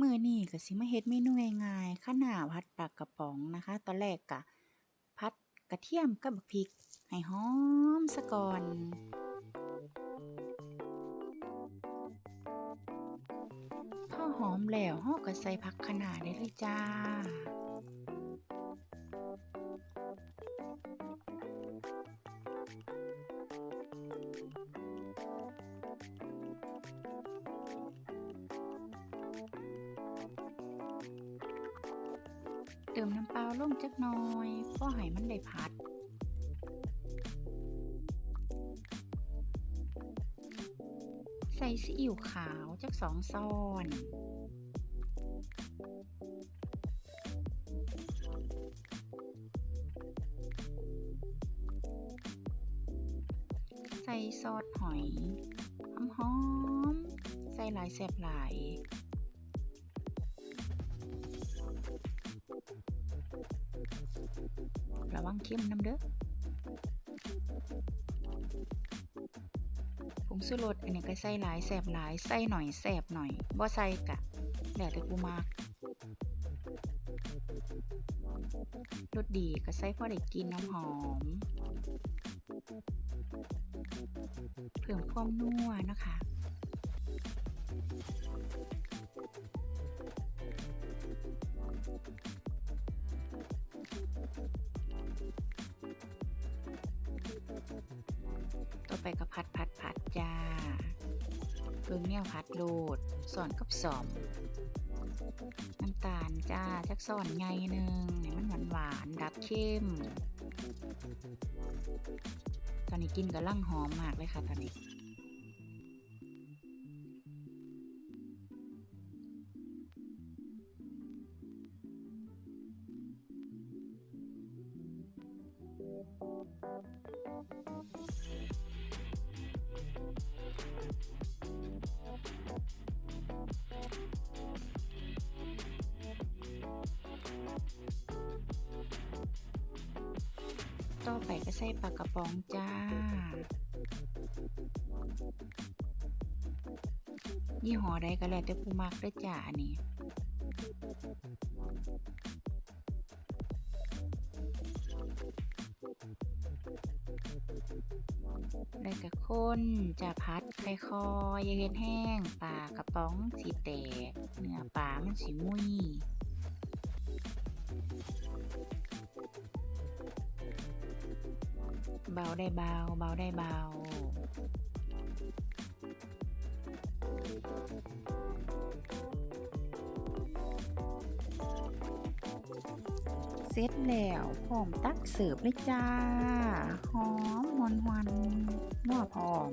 มื้อนี้ก็สิมาเฮ็ดเมนูง่ายๆคะน้าผัดปลากระป๋องนะคะ ตอนแรกกะผัดกระเทียมกับบักพริก ให้หอมซะก่อนพอหอมแล้วเฮาก็ใส่ผักคะน้าได้เลยจ้า เติมน้ำเปล่าลงจักหน่อยพอให้มันได้ผัด ใส่ซีอิ๊วขาวจักสองช้อนใส่ซอสหอยหอมๆใส่หลายแซ่บหลาย ระวังเค็มน้ำเด้อผงชูรสอันนี้ก็ใส่หลายแสบหลายใส่หน่อยแสบหน่อยบ่ใส่กะแล้วแต่กูมากรสดีก็ใส่พอได้กินน้ำหอม เพิ่มความนัวนะคะ ไปก็ผัดผัดผัดจ้าเบิ่งแนวผัดโลดสอนกับสอมน้ำตาลจ้าจักสอนไงหนึ่งให้มันหวานหวานดับเข้ม ตอนนี้กินกับลังหอมมากเลยค่ะตอนนี้ ต่อไปก็ใส่ปลากระป๋องจ้า ยี่ห้อใดก็แล้วแต่ผู้มักเด้จ้าอันนี้ แล้วก็คนจะพัดค่อยๆอยเฮ็ดแห้งปลากระป๋องสิแตกเนื้อปลามันสิมุยเบาได้เบาเบาได้เบา เสร็จแล้วพร้อมตักเสิร์ฟเลยจ้า หอมหวานหวานนัวพร้อม